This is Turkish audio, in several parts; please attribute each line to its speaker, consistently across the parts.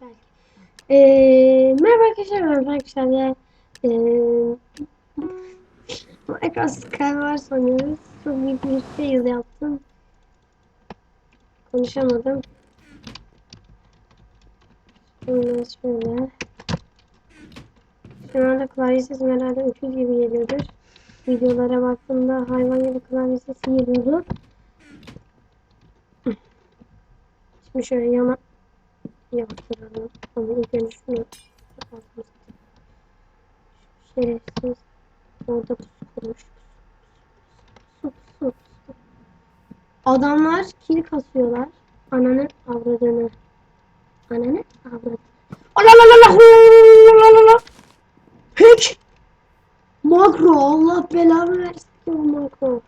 Speaker 1: Belki. Ee, merhaba arkadaşlar, merhaba arkadaşlar. Ee, Minecraft Skywars oynuyoruz. Çok büyük bir fail yaptım. Konuşamadım. Şöyle şöyle. Şu anda klavye sesim herhalde öküz gibi geliyordur. Videolara baktığımda hayvan gibi klavye sesi geliyordu. Şimdi şöyle yana yaptıralım. Ama ilk önce şunu. Şerefsiz. Orada kurmuş. Pusu pusu pusu. Adamlar kil kasıyorlar. Ananın avradını. Ananın avradını. Alalalala. Hiç. Makro. Allah belamı versin bu makro.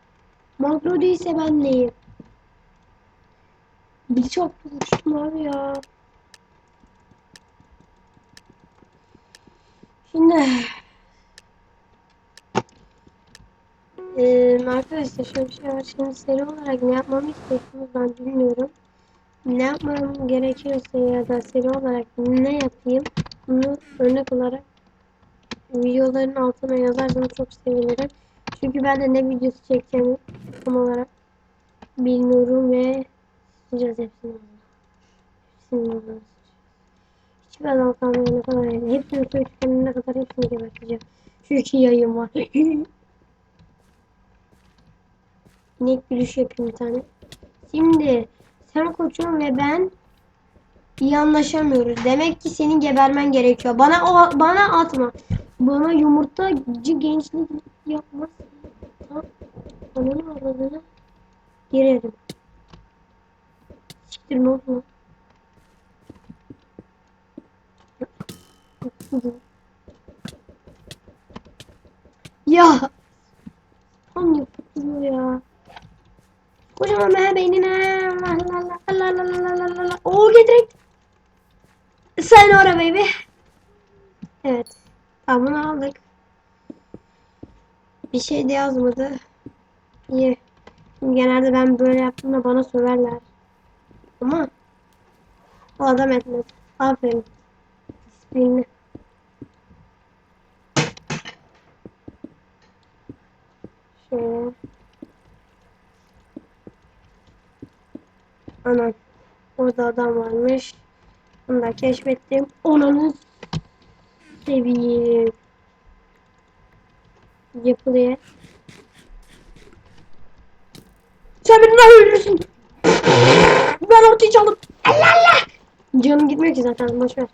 Speaker 1: Makro değilse ben neyim? Birçok bulmuştum abi ya. Eee arkadaşlar şöyle bir şey var. Şimdi seri olarak ne yapmamı istiyorsunuz ben bilmiyorum. Ne yapmam gerekiyorsa ya da seri olarak ne yapayım bunu örnek olarak videoların altına yazarsanız çok sevinirim. Çünkü ben de ne videosu çekeceğimi tam olarak bilmiyorum ve sıcağız hepsini. Hepsini. Hiçbir adam kalmayana kadar yani. Hepsini suyu tükenene kadar hepsini geberteceğim. Şu iki yayın var. İnek gülüş yapayım bir tane. Şimdi sen koçum ve ben iyi anlaşamıyoruz. Demek ki senin gebermen gerekiyor. Bana o bana atma. Bana yumurtacı gençlik yapmaz. Bana ne avradını girerim. Siktir ne oldu? Ya. Tam yapıyor ya. Kocaman be beynine. Oo getirek. Sen ora baby. Evet. Tamam bunu aldık. Bir şey de yazmadı. İyi. Şimdi genelde ben böyle yaptığımda bana söverler. Ama o adam etmez. Aferin. Disiplinli. Şöyle. Anam. Orada adam varmış. Bunu da keşfettim. Onanı seveyim. Yapılıyor. Sen beni nasıl öldürürsün? Ben ortayı çaldım. Allah Allah. Canım gitmiyor ki zaten boşver.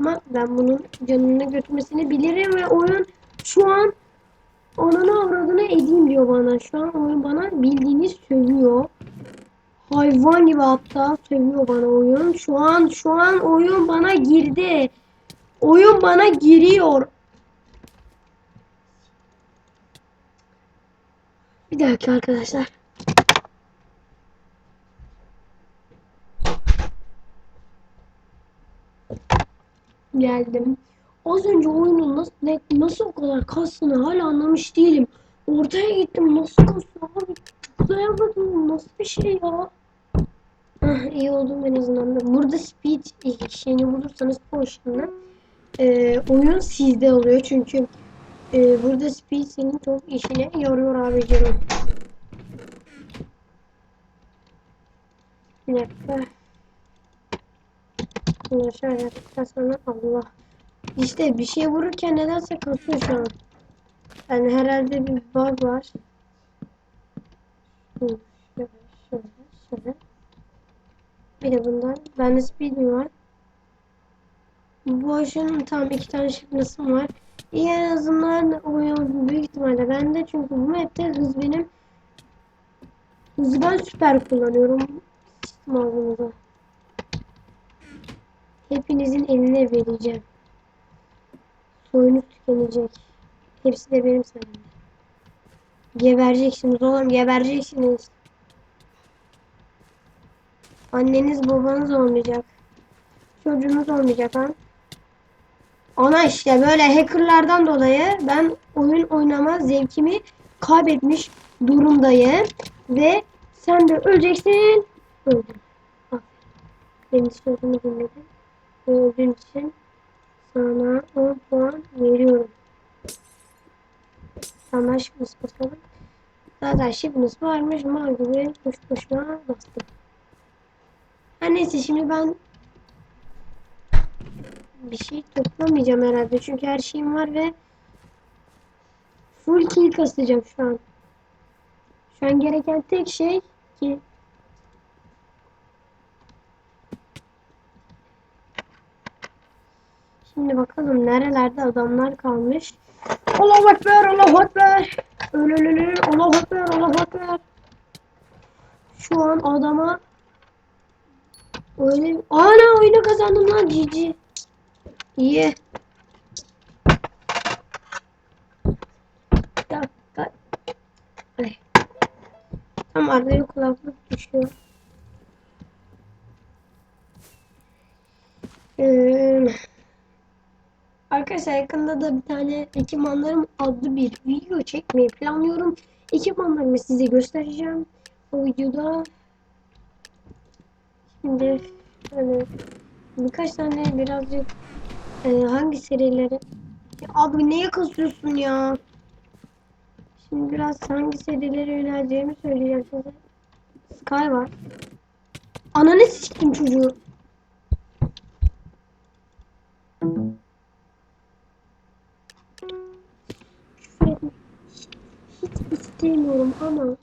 Speaker 1: Ama ben bunun canını götürmesini bilirim ve oyun şu an ananı avradını edeyim diyor bana. Şu an oyun bana bildiğini sövüyor. Hayvan gibi hatta sövüyor bana oyun. Şu an şu an oyun bana girdi. Oyun bana giriyor. Bir dakika arkadaşlar. Geldim. Az önce oyunun nasıl, ne- nasıl o kadar kastığını hala anlamış değilim. Ortaya gittim nasıl kastıyor abi? Tıklayamadım nasıl bir şey ya? Ah, iyi oldum en azından. da. Burada speed şeyini bulursanız potion'ı e, oyun sizde oluyor çünkü e, burada speed senin çok işine yarıyor abicim. Bir dakika. Bunu şöyle sonra Allah. İşte bir şey vururken nedense kasıyor şu an. Yani herhalde bir bug var. Şöyle şöyle şöyle. Bir de bundan. Bende speed'im var. Bu aşının tam iki tane şifresi var. İyi en azından oyun büyük ihtimalle bende çünkü bu map'te hız benim hızı ben süper kullanıyorum. Ağzınıza. Hepinizin eline vereceğim. Soyunuz tükenecek. Hepsi de benim sayemde. Gebereceksiniz oğlum gebereceksiniz. Anneniz babanız olmayacak. Çocuğunuz olmayacak ha. Ana işte böyle hackerlardan dolayı ben oyun oynama zevkimi kaybetmiş durumdayım. Ve sen de öleceksin. Öldüm. Senin sözünü dinledim. Ve öldüğün için sana 10 puan veriyorum. Şimdi basalım. Zaten şifreniz varmış. Mal gibi boş boşuna bastım. Her neyse şimdi ben bir şey toplamayacağım herhalde. Çünkü her şeyim var ve full kill kasacağım şu an. Şu an gereken tek şey ki Şimdi bakalım nerelerde adamlar kalmış. Allahu Ekber, Allahu Ekber. Öl öl öl öl. Allahu Ekber, Allahu Ekber. Şu an adama öyle ana oyunu kazandım lan cici. İyi. Dakika. Ay. Tam araya kulaklık düşüyor. Ee, arkadaşlar yakında da bir tane ekipmanlarım adlı bir video çekmeyi planlıyorum. Ekipmanlarımı size göstereceğim. O videoda şimdi hani birkaç tane birazcık e, hangi serileri ya abi neye kızıyorsun ya? Şimdi biraz hangi serilere yöneleceğimi söyleyeceğim size. Sky var. Ananı siktim çocuğu. İstemiyorum ama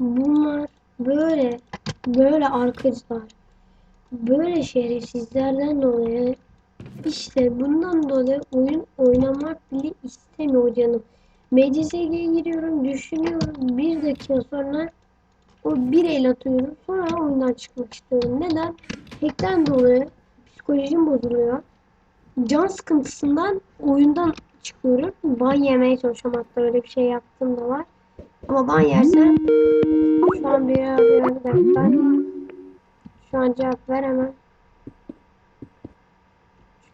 Speaker 1: bunlar böyle böyle arkadaşlar böyle şerefsizlerden dolayı işte bundan dolayı oyun oynamak bile istemiyor canım. MCSG'ye giriyorum, düşünüyorum. Bir dakika sonra o bir el atıyorum. Sonra oyundan çıkmak istiyorum. Neden? Hack'ten dolayı psikolojim bozuluyor. Can sıkıntısından oyundan çıkıyorum. Ban yemeye çalışıyorum hatta öyle bir şey yaptım da var. Ama ban yersem şu an bir, bir, bir dakika. Şu an cevap veremem.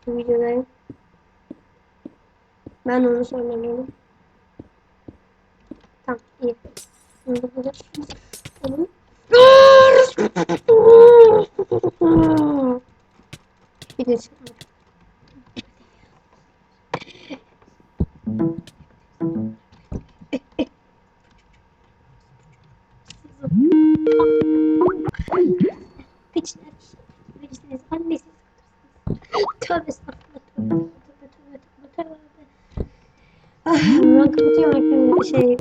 Speaker 1: Çünkü videodayım. Ben onu söylemeliyim. Tamam iyi. Şimdi burada Oğlum. Bir de çıkmadı. Piçler. Piçler. Annesiz. Tövbe estağfurullah. Tövbe tövbe tövbe tövbe tövbe. Ah, ben kapatıyorum ekranı. Şey,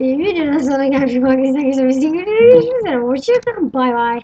Speaker 1: e, videodan sonra gelmiş. Bak, izle, izle, izle. Görüşmek üzere. Hoşçakalın. Bay bay.